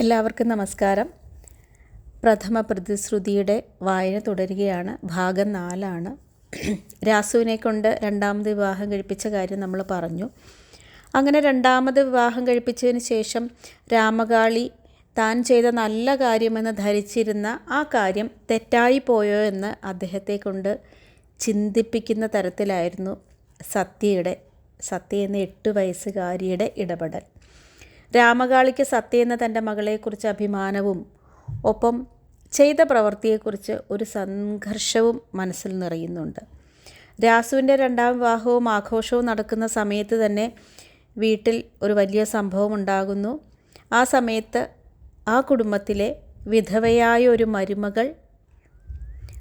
എല്ലാവർക്കും നമസ്കാരം. പ്രഥമ പ്രതിശ്രുതിയുടെ വായന തുടരുകയാണ്. ഭാഗം നാലാണ്. രാസുവിനെ കൊണ്ട് രണ്ടാമത് വിവാഹം കഴിപ്പിച്ച കാര്യം നമ്മൾ പറഞ്ഞു. അങ്ങനെ രണ്ടാമത് വിവാഹം കഴിപ്പിച്ചതിന് ശേഷം രാമകാളി താൻ ചെയ്ത നല്ല കാര്യമെന്ന് ധരിച്ചിരുന്ന ആ കാര്യം തെറ്റായി പോയോ എന്ന് അദ്ദേഹത്തെ കൊണ്ട് ചിന്തിപ്പിക്കുന്ന തരത്തിലായിരുന്നു സത്യയുടെ സത്യ എന്ന എട്ട് വയസ്സുകാരിയുടെ ഇടപെടൽ. രാമകാളിക്ക് സത്യ എന്ന തന്റെ മകളെക്കുറിച്ച് അഭിമാനവും ഒപ്പം ചെയ്ത പ്രവൃത്തിയെക്കുറിച്ച് ഒരു സംഘർഷവും മനസ്സിൽ നിറയുന്നുണ്ട്. രാസുവിന്റെ രണ്ടാം വിവാഹവും ആഘോഷവും നടക്കുന്ന സമയത്ത് തന്നെ വീട്ടിൽ ഒരു വലിയ സംഭവം ഉണ്ടാകുന്നു. ആ സമയത്ത് ആ കുടുംബത്തിലെ വിധവയായ ഒരു മരുമകൾ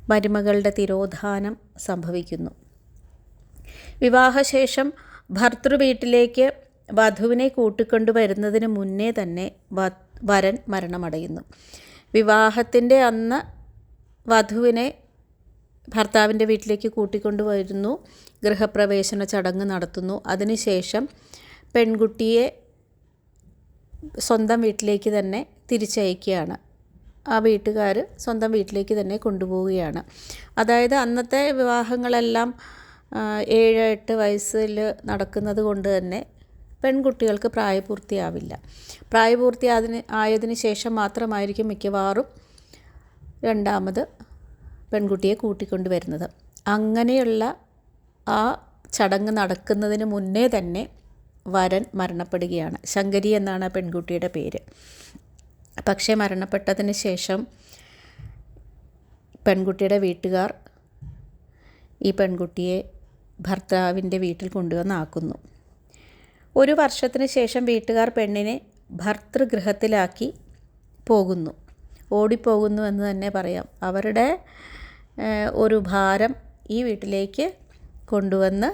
മരുമകളുടെ തിരോധാനം സംഭവിക്കുന്നു. വിവാഹശേഷം ഭർത്തൃ വീട്ടിലേക്ക് വധുവിനെ കൂട്ടിക്കൊണ്ടു വരുന്നതിന് മുന്നേ തന്നെ വരൻ മരണമടയുന്നു. വിവാഹത്തിന്റെ അന്ന് വധുവിനെ ഭർത്താവിന്റെ വീട്ടിലേക്ക് കൂട്ടിക്കൊണ്ടുവരുന്നു ഗൃഹപ്രവേശന ചടങ്ങ് നടത്തുന്നു. അതിനുശേഷം പെൺകുട്ടിയെ സ്വന്തം വീട്ടിലേക്ക് തന്നെ തിരിച്ചയക്കുകയാണ്. ആ വീട്ടുകാർ സ്വന്തം വീട്ടിലേക്ക് തന്നെ കൊണ്ടുപോവുകയാണ്. അതായത് അന്നത്തെ വിവാഹങ്ങളെല്ലാം ഏഴ് എട്ട് വയസ്സിൽ നടക്കുന്നത് കൊണ്ട് തന്നെ പെൺകുട്ടികൾക്ക് പ്രായപൂർത്തിയാവില്ല. പ്രായപൂർത്തി അതിന് ആയതിന് ശേഷം മാത്രമായിരിക്കും മിക്കവാറും രണ്ടാമത് പെൺകുട്ടിയെ കൂട്ടിക്കൊണ്ട് വരുന്നത് അങ്ങനെയുള്ള ആ ചടങ്ങ് നടക്കുന്നതിന് മുന്നേ തന്നെ വരൻ മരണപ്പെടുകയാണ്. ശങ്കരി എന്നാണ് ആ പെൺകുട്ടിയുടെ പേര്. പക്ഷേ മരണപ്പെട്ടതിന് ശേഷം പെൺകുട്ടിയുടെ വീട്ടുകാർ ഈ പെൺകുട്ടിയെ ഭർത്താവിന്റെ വീട്ടിൽ കൊണ്ടുവന്നാക്കുന്നു. ഒരു വർഷത്തിന് ശേഷം വീട്ടുകാർ പെണ്ണിനെ ഭർതൃഗൃഹത്തിലാക്കി പോകുന്നു. ഓടിപ്പോകുന്നു എന്ന് തന്നെ പറയാം. അവരുടെ ഒരു ഭാരം ഈ വീട്ടിലേക്ക് കൊണ്ടുവന്ന്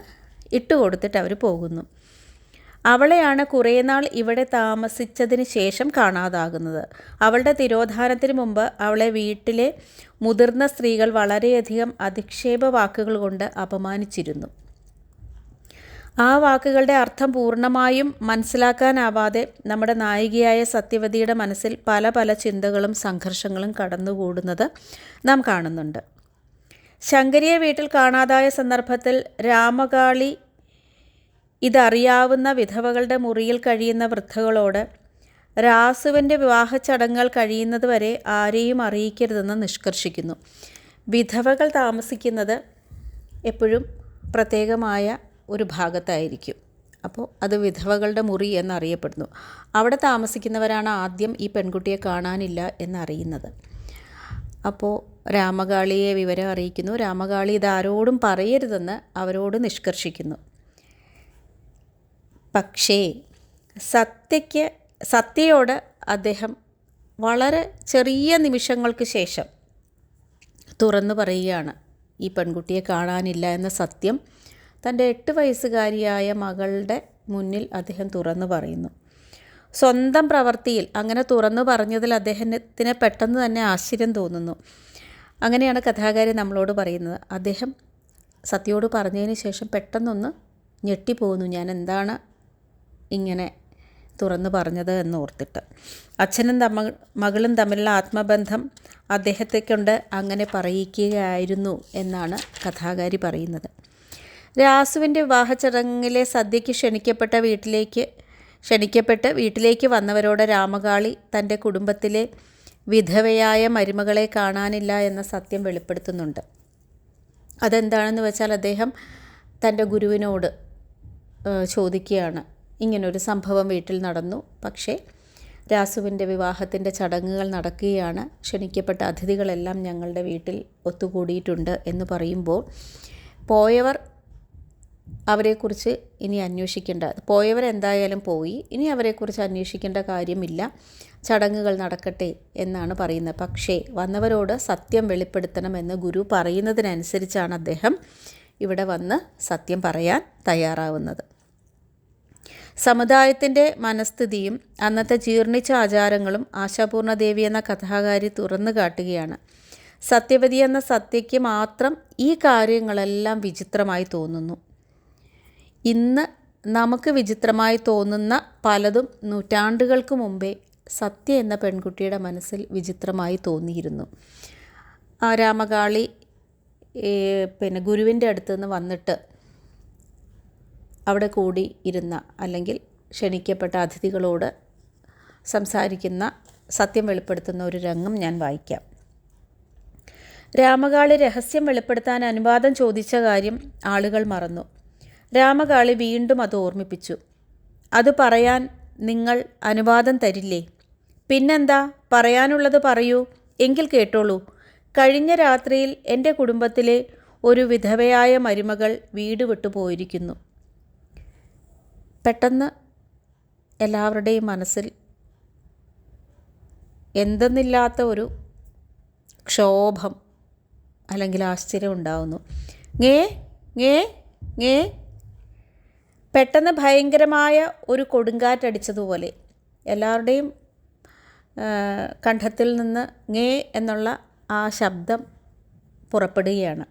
ഇട്ട് കൊടുത്തിട്ട് അവർ പോകുന്നു. അവളെയാണ് കുറേ നാൾ ഇവിടെ താമസിച്ചതിന് ശേഷം കാണാതാകുന്നത്. അവളുടെ തിരോധാനത്തിന് മുമ്പ് അവളെ വീട്ടിലെ മുതിർന്ന സ്ത്രീകൾ വളരെയധികം അധിക്ഷേപ വാക്കുകൾ കൊണ്ട് അപമാനിച്ചിരുന്നു. ആ വാക്കുകളുടെ അർത്ഥം പൂർണമായും മനസ്സിലാക്കാനാവാതെ നമ്മുടെ നായികയായ സത്യവതിയുടെ മനസ്സിൽ പല പല ചിന്തകളും സംഘർഷങ്ങളും കടന്നുകൂടുന്നത് നാം കാണുന്നുണ്ട്. ശങ്കരിയെ വീട്ടിൽ കാണാതായ സന്ദർഭത്തിൽ രാമകാളി ഇതറിയാവുന്ന വിധവകളുടെ മുറിയിൽ കഴിയുന്ന വൃദ്ധകളോട് രാസുവിന്റെ വിവാഹ ചടങ്ങുകൾ കഴിയുന്നതുവരെ ആരെയും അറിയിക്കരുതെന്ന് നിഷ്കർഷിക്കുന്നു. വിധവകൾ താമസിക്കുന്നത് എപ്പോഴും പ്രത്യേകമായ ഒരു ഭാഗത്തായിരിക്കും. അപ്പോൾ അത് വിധവകളുടെ മുറി എന്നറിയപ്പെടുന്നു. അവിടെ താമസിക്കുന്നവരാണ് ആദ്യം ഈ പെൺകുട്ടിയെ കാണാനില്ല എന്നറിയുന്നത്. അപ്പോൾ രാമകാളിയെ വിവരം അറിയിക്കുന്നു. രാമകാളി ഇതാരോടും പറയരുതെന്ന് അവരോട് നിഷ്കർഷിക്കുന്നു. പക്ഷേ സത്യയ്ക്ക് സത്യയോട് അദ്ദേഹം വളരെ ചെറിയ നിമിഷങ്ങൾക്ക് ശേഷം തുറന്നു പറയുകയാണ്. ഈ പെൺകുട്ടിയെ കാണാനില്ല എന്ന സത്യം തന്റെ എട്ട് വയസ്സുകാരിയായ മകളുടെ മുന്നിൽ അദ്ദേഹം തുറന്നു പറയുന്നു. സ്വന്തം പ്രവൃത്തിയിൽ അങ്ങനെ തുറന്നു പറഞ്ഞതിൽ അദ്ദേഹത്തിന് പെട്ടെന്ന് തന്നെ ആശ്ചര്യം തോന്നുന്നു. അങ്ങനെയാണ് കഥാകാരി നമ്മളോട് പറയുന്നത്. അദ്ദേഹം സത്യയോട് പറഞ്ഞതിന് ശേഷം പെട്ടെന്നൊന്ന് ഞെട്ടിപ്പോകുന്നു ഞാൻ എന്താണ് ഇങ്ങനെ തുറന്നു പറഞ്ഞത് എന്ന് ഓർത്തിട്ട്. അച്ഛനും തമ്മ മകളും തമ്മിലുള്ള ആത്മബന്ധം അദ്ദേഹത്തെ കൊണ്ട് അങ്ങനെ പറയിക്കുകയായിരുന്നു എന്നാണ് കഥാകാരി പറയുന്നത്. രാസുവിന്റെ വിവാഹ ചടങ്ങിലെ സദ്യയ്ക്ക് ക്ഷണിക്കപ്പെട്ട വീട്ടിലേക്ക് ക്ഷണിക്കപ്പെട്ട് വീട്ടിലേക്ക് വന്നവരോട് രാമകാളി തന്റെ കുടുംബത്തിലെ വിധവയായ മരുമകളെ കാണാനില്ല എന്ന സത്യം വെളിപ്പെടുത്തുന്നുണ്ട്. അതെന്താണെന്ന് വെച്ചാൽ അദ്ദേഹം തന്റെ ഗുരുവിനോട് ചോദിക്കുകയാണ്. ഇങ്ങനൊരു സംഭവം വീട്ടിൽ നടന്നു. പക്ഷേ രാസുവിന്റെ വിവാഹത്തിന്റെ ചടങ്ങുകൾ നടക്കുകയാണ്. ക്ഷണിക്കപ്പെട്ട അതിഥികളെല്ലാം ഞങ്ങളുടെ വീട്ടിൽ ഒത്തുകൂടിയിട്ടുണ്ട് എന്ന് പറയുമ്പോൾ പോയവർ അവരെക്കുറിച്ച് ഇനി അന്വേഷിക്കേണ്ട പോയവരെന്തായാലും പോയി ഇനി അവരെക്കുറിച്ച് അന്വേഷിക്കേണ്ട കാര്യമില്ല. ചടങ്ങുകൾ നടക്കട്ടെ എന്നാണ് പറയുന്നത്. പക്ഷേ വന്നവരോട് സത്യം വെളിപ്പെടുത്തണമെന്ന് ഗുരു പറയുന്നതിനനുസരിച്ചാണ് അദ്ദേഹം ഇവിടെ വന്ന് സത്യം പറയാൻ തയ്യാറാവുന്നത്. സമുദായത്തിന്റെ മനസ്ഥിതിയും അന്നത്തെ ജീർണിച്ച ആചാരങ്ങളും ആശാപൂർണ ദേവി എന്ന കഥാകാരി തുറന്നു കാട്ടുകയാണ്. സത്യവതി എന്ന സത്യയ്ക്ക് മാത്രം ഈ കാര്യങ്ങളെല്ലാം വിചിത്രമായി തോന്നുന്നു. ഇന്ന് നമുക്ക് വിചിത്രമായി തോന്നുന്ന പലതും നൂറ്റാണ്ടുകൾക്ക് മുമ്പേ സത്യ എന്ന പെൺകുട്ടിയുടെ മനസ്സിൽ വിചിത്രമായി തോന്നിയിരുന്നു. ആ രാമകാളി പിന്നെ ഗുരുവിന്റെ അടുത്ത് നിന്ന് വന്നിട്ട് അവിടെ കൂടി ഇരുന്ന അല്ലെങ്കിൽ ക്ഷണിക്കപ്പെട്ട അതിഥികളോട് സംസാരിക്കുന്ന സത്യം വെളിപ്പെടുത്തുന്ന ഒരു രംഗം ഞാൻ വായിക്കാം. രാമകാളി രഹസ്യം വെളിപ്പെടുത്താൻ അനുവാദം ചോദിച്ച കാര്യം ആളുകൾ മറന്നു. രാമകാളി വീണ്ടും അത് ഓർമ്മിപ്പിച്ചു. അത് പറയാൻ നിങ്ങൾ അനുവാദം തരില്ലേ? പിന്നെന്താ? പറയാനുള്ളത് പറയൂ. എങ്കിൽ കേട്ടോളൂ. കഴിഞ്ഞ രാത്രിയിൽ എന്റെ കുടുംബത്തിലെ ഒരു വിധവയായ മരുമകൾ വീട് പോയിരിക്കുന്നു. പെട്ടെന്ന് എല്ലാവരുടെയും മനസ്സിൽ എന്തെന്നില്ലാത്ത ഒരു ക്ഷോഭം അല്ലെങ്കിൽ ആശ്ചര്യം ഉണ്ടാവുന്നു. ഏ ഏ ngേ പെട്ടെന്ന് ഭയങ്കരമായ ഒരു കൊടുങ്കാറ്റടിച്ചതുപോലെ എല്ലാവരുടെയും കണ്ഠത്തിൽ നിന്ന് ngേ എന്നുള്ള ആ ശബ്ദം പുറപ്പെടുകയാണ്.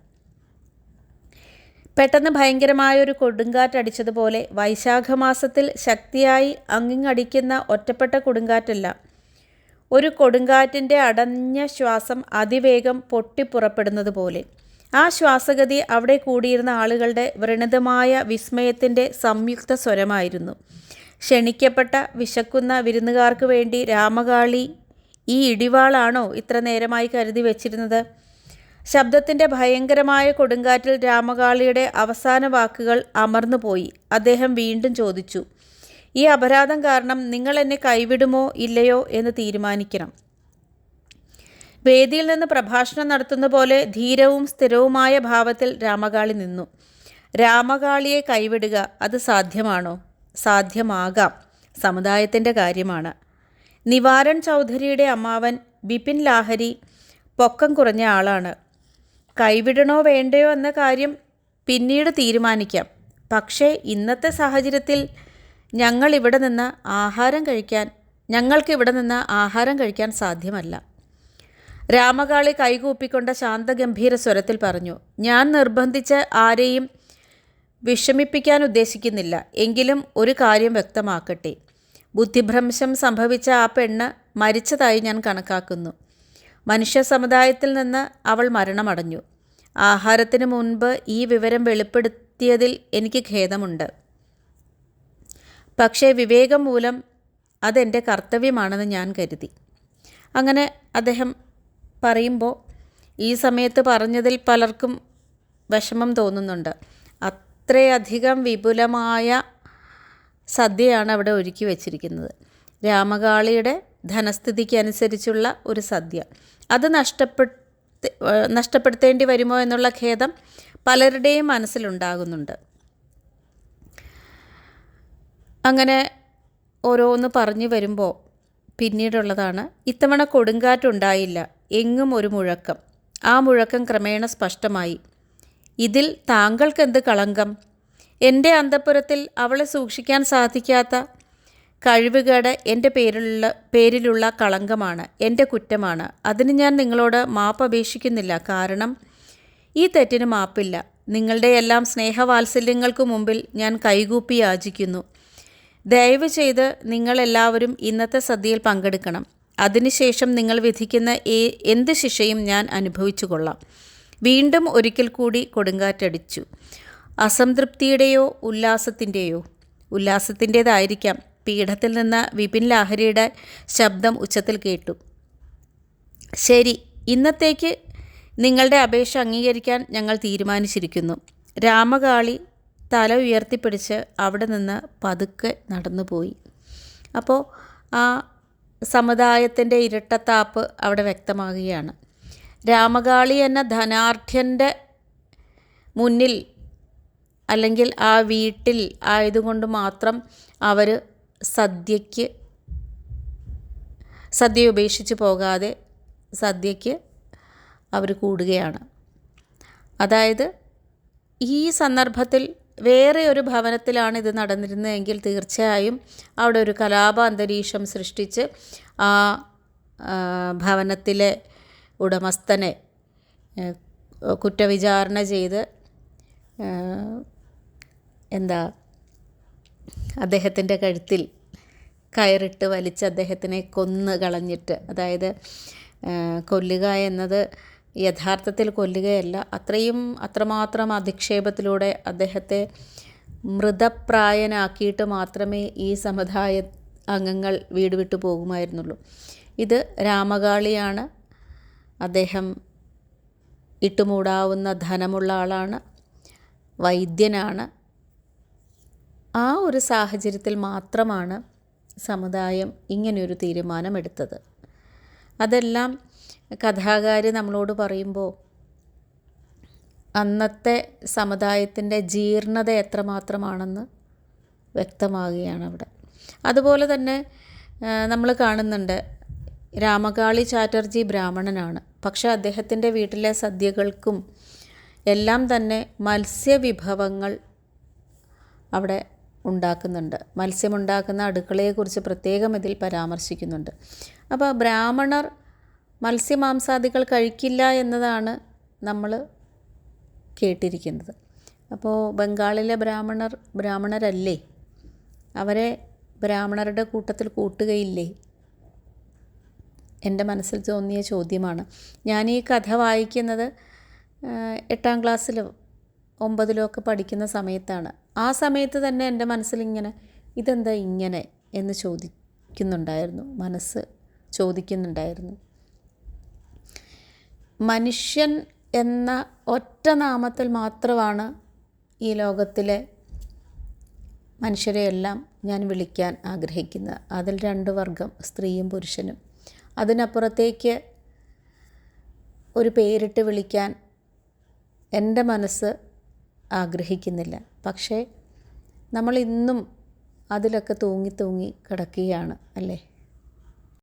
പെട്ടെന്ന് ഭയങ്കരമായ ഒരു കൊടുങ്കാറ്റടിച്ചതുപോലെ വൈശാഖമാസത്തിൽ ശക്തിയായി അങ്ങിങ്ങടിക്കുന്ന ഒറ്റപ്പെട്ട കൊടുങ്കാറ്റല്ല. ഒരു കൊടുങ്കാറ്റിന്റെ അടഞ്ഞ ശ്വാസം അതിവേഗം പൊട്ടിപ്പുറപ്പെടുന്നത് പോലെ ആ ശ്വാസഗതി അവിടെ കൂടിയിരുന്ന ആളുകളുടെ വ്രണിതമായ വിസ്മയത്തിന്റെ സംയുക്ത സ്വരമായിരുന്നു. ക്ഷണിക്കപ്പെട്ട വിശക്കുന്ന വിരുന്നുകാർക്ക് വേണ്ടി രാമകാളി ഈ ഇടിവാളാണോ ഇത്ര നേരമായി കരുതി വച്ചിരുന്നത്? ശബ്ദത്തിന്റെ ഭയങ്കരമായ കൊടുങ്കാറ്റിൽ രാമകാളിയുടെ അവസാന വാക്കുകൾ അമർന്നുപോയി അദ്ദേഹം വീണ്ടും ചോദിച്ചു ഈ അപരാധം കാരണം നിങ്ങൾ എന്നെ കൈവിടുമോ ഇല്ലയോ എന്ന് തീരുമാനിക്കണം. വേദിയിൽ നിന്ന് പ്രഭാഷണം നടത്തുന്ന പോലെ ധീരവും സ്ഥിരവുമായ ഭാവത്തിൽ രാമകാളി നിന്നു. രാമകാളിയെ കൈവിടുക അത് സാധ്യമാണോ? സാധ്യമാകാം. സമുദായത്തിന്റെ കാര്യമാണ്. നിവാരൺ ചൗധരിയുടെ അമ്മാവൻ ബിപിൻ ലാഹരി പൊക്കം കുറഞ്ഞ ആളാണ്. കൈവിടണോ വേണ്ടയോ എന്ന കാര്യം പിന്നീട് തീരുമാനിക്കാം. പക്ഷേ ഇന്നത്തെ സാഹചര്യത്തിൽ ഞങ്ങൾ ഇവിടെ നിന്ന് ആഹാരം കഴിക്കാൻ ഞങ്ങൾക്ക് ഇവിടെ നിന്ന് ആഹാരം കഴിക്കാൻ സാധ്യമല്ല. രാമകാളി കൈകൂപ്പിക്കൊണ്ട ശാന്തഗംഭീര സ്വരത്തിൽ പറഞ്ഞു ഞാൻ നിർബന്ധിച്ച് ആരെയും വിഷമിപ്പിക്കാൻ ഉദ്ദേശിക്കുന്നില്ല. എങ്കിലും ഒരു കാര്യം വ്യക്തമാക്കട്ടെ. ബുദ്ധിഭ്രംശം സംഭവിച്ച ആ പെണ്ണ് മരിച്ചതായി ഞാൻ കണക്കാക്കുന്നു. മനുഷ്യ സമുദായത്തിൽ നിന്ന് അവൾ മരണമടഞ്ഞു. ആഹാരത്തിന് മുൻപ് ഈ വിവരം വെളിപ്പെടുത്തിയതിൽ എനിക്ക് ഖേദമുണ്ട്. പക്ഷേ വിവേകം മൂലം അതെന്റെ കർത്തവ്യമാണെന്ന് ഞാൻ കരുതി. അങ്ങനെ അദ്ദേഹം പറയുമ്പോൾ ഈ സമയത്ത് പറഞ്ഞതിൽ പലർക്കും വിഷമം തോന്നുന്നുണ്ട്. അത്രയധികം വിപുലമായ സദ്യയാണ് അവിടെ ഒരുക്കി വച്ചിരിക്കുന്നത്. രാമകാളിയുടെ ധനസ്ഥിതിക്ക് അനുസരിച്ചുള്ള ഒരു സദ്യ. അത് നഷ്ടപ്പെട്ട് നഷ്ടപ്പെടുത്തേണ്ടി വരുമോ എന്നുള്ള ഖേദം പലരുടെയും മനസ്സിലുണ്ടാകുന്നുണ്ട്. അങ്ങനെ ഓരോന്ന് പറഞ്ഞു വരുമ്പോൾ പിന്നീടുള്ളതാണ്. ഇത്തവണ കൊടുങ്കാറ്റുണ്ടായില്ല. എങ്ങും ഒരു മുഴക്കം. ആ മുഴക്കം ക്രമേണ സ്പഷ്ടമായി. ഇതിൽ താങ്കൾക്കെന്ത് കളങ്കം? എന്റെ അന്തപ്പുരത്തിൽ അവളെ സൂക്ഷിക്കാൻ സാധിക്കാത്ത കഴിവുകേട് എന്റെ പേരിലുള്ള പേരിലുള്ള കളങ്കമാണ്. എന്റെ കുറ്റമാണ്. അതിന് ഞാൻ നിങ്ങളോട് മാപ്പ് അപേക്ഷിക്കുന്നില്ല. കാരണം ഈ തെറ്റിന് മാപ്പില്ല. നിങ്ങളുടെ എല്ലാം സ്നേഹവാത്സല്യങ്ങൾക്ക് മുമ്പിൽ ഞാൻ കൈകൂപ്പി യാചിക്കുന്നു. ദയവ് ചെയ്ത് നിങ്ങളെല്ലാവരും ഇന്നത്തെ സദ്യയിൽ പങ്കെടുക്കണം. അതിനുശേഷം നിങ്ങൾ വിധിക്കുന്ന എന്ത് ശിക്ഷയും ഞാൻ അനുഭവിച്ചു കൊള്ളാം വീണ്ടും ഒരിക്കൽ കൂടി കൊടുങ്കാറ്റടിച്ചു. അസംതൃപ്തിയുടെയോ ഉല്ലാസത്തിന്റെയോ? ഉല്ലാസത്തിന്റേതായിരിക്കാം. പീഠത്തിൽ നിന്ന് വിപിൻ ലാഹരിയുടെ ശബ്ദം ഉച്ചത്തിൽ കേട്ടു. ശരി ഇന്നത്തേക്ക് നിങ്ങളുടെ അപേക്ഷ അംഗീകരിക്കാൻ ഞങ്ങൾ തീരുമാനിച്ചിരിക്കുന്നു. രാമകാളി തല ഉയർത്തിപ്പിടിച്ച് അവിടെ നിന്ന് പതുക്കെ നടന്നു പോയി അപ്പോൾ ആ സമുദായത്തിന്റെ ഇരട്ടത്താപ്പ് അവിടെ വ്യക്തമാകുകയാണ്. രാമകാളി എന്ന ധനാർഢ്യന്റെ മുന്നിൽ അല്ലെങ്കിൽ ആ വീട്ടിൽ ആയതുകൊണ്ട് മാത്രം അവർ സദ്യയ്ക്ക് സദ്യ ഉപേക്ഷിച്ച് പോകാതെ സദ്യയ്ക്ക് അവർ കൂടുകയാണ്. അതായത് ഈ സന്ദർഭത്തിൽ വേറെ ഒരു ഭവനത്തിലാണ് ഇത് നടന്നിരുന്നതെങ്കിൽ തീർച്ചയായും അവിടെ ഒരു കലാപ അന്തരീക്ഷം സൃഷ്ടിച്ച് ആ ഭവനത്തിലെ ഉടമസ്ഥനെ കുറ്റവിചാരണ ചെയ്ത് എന്താ അദ്ദേഹത്തിന്റെ കഴുത്തിൽ കയറിട്ട് വലിച്ച് അദ്ദേഹത്തിനെ കൊന്ന് കളഞ്ഞിട്ട് അതായത് കൊല്ലുക എന്നത് യഥാർത്ഥത്തിൽ കൊല്ലുകയല്ല. അത്രയും അത്രമാത്രം അധിക്ഷേപത്തിലൂടെ അദ്ദേഹത്തെ മൃതപ്രായനാക്കിയിട്ട് മാത്രമേ ഈ സമുദായ അംഗങ്ങൾ വീട് വിട്ടു പോകുമായിരുന്നുള്ളൂ. ഇത് രാമകാളിയാണ്. അദ്ദേഹം ഇട്ടുമൂടാവുന്ന ധനമുള്ള ആളാണ്. വൈദ്യനാണ്. ആ ഒരു സാഹചര്യത്തിൽ മാത്രമാണ് സമുദായം ഇങ്ങനെയൊരു തീരുമാനമെടുത്തത്. അതെല്ലാം കഥാകാരി നമ്മളോട് പറയുമ്പോൾ അന്നത്തെ സമുദായത്തിന്റെ ജീർണത എത്രമാത്രമാണെന്ന് വ്യക്തമാകുകയാണ് അവിടെ അതുപോലെ തന്നെ നമ്മൾ കാണുന്നുണ്ട് രാമകാളി ചാറ്റർജി ബ്രാഹ്മണനാണ്. പക്ഷെ അദ്ദേഹത്തിന്റെ വീട്ടിലെ സദ്യകൾക്കും എല്ലാം തന്നെ മത്സ്യവിഭവങ്ങൾ അവിടെ ഉണ്ടാക്കുന്നുണ്ട്. മത്സ്യമുണ്ടാക്കുന്ന അടുക്കളയെക്കുറിച്ച് പ്രത്യേകം ഇതിൽ പരാമർശിക്കുന്നുണ്ട്. അപ്പോൾ ബ്രാഹ്മണർ മത്സ്യമാംസാദികൾ കഴിക്കില്ല എന്നതാണ് നമ്മൾ കേട്ടിരിക്കുന്നത്. അപ്പോൾ ബംഗാളിലെ ബ്രാഹ്മണർ ബ്രാഹ്മണരല്ലേ? അവരെ ബ്രാഹ്മണരുടെ കൂട്ടത്തിൽ കൂട്ടുകയില്ലേ? എന്റെ മനസ്സിൽ തോന്നിയ ചോദ്യമാണ്. ഞാൻ ഈ കഥ വായിക്കുന്നത് എട്ടാം ക്ലാസ്സിലോ ഒമ്പതിലോ ഒക്കെ പഠിക്കുന്ന സമയത്താണ്. ആ സമയത്ത് തന്നെ എന്റെ മനസ്സിലിങ്ങനെ ഇതെന്താ ഇങ്ങനെ? എന്ന് ചോദിക്കുന്നുണ്ടായിരുന്നു മനസ്സ്. ചോദിക്കുന്നുണ്ടായിരുന്നു. മനുഷ്യൻ എന്ന ഒറ്റ നാമത്തിൽ മാത്രമാണ് ഈ ലോകത്തിലെ മനുഷ്യരെയെല്ലാം ഞാൻ വിളിക്കാൻ ആഗ്രഹിക്കുന്നത്. അതിൽ രണ്ട് വർഗം സ്ത്രീയും പുരുഷനും. അതിനപ്പുറത്തേക്ക് ഒരു പേരിട്ട് വിളിക്കാൻ എന്റെ മനസ്സ് ആഗ്രഹിക്കുന്നില്ല. പക്ഷേ നമ്മൾ ഇന്നും അതിലൊക്കെ തൂങ്ങി തൂങ്ങി കിടക്കുകയാണ് അല്ലേ?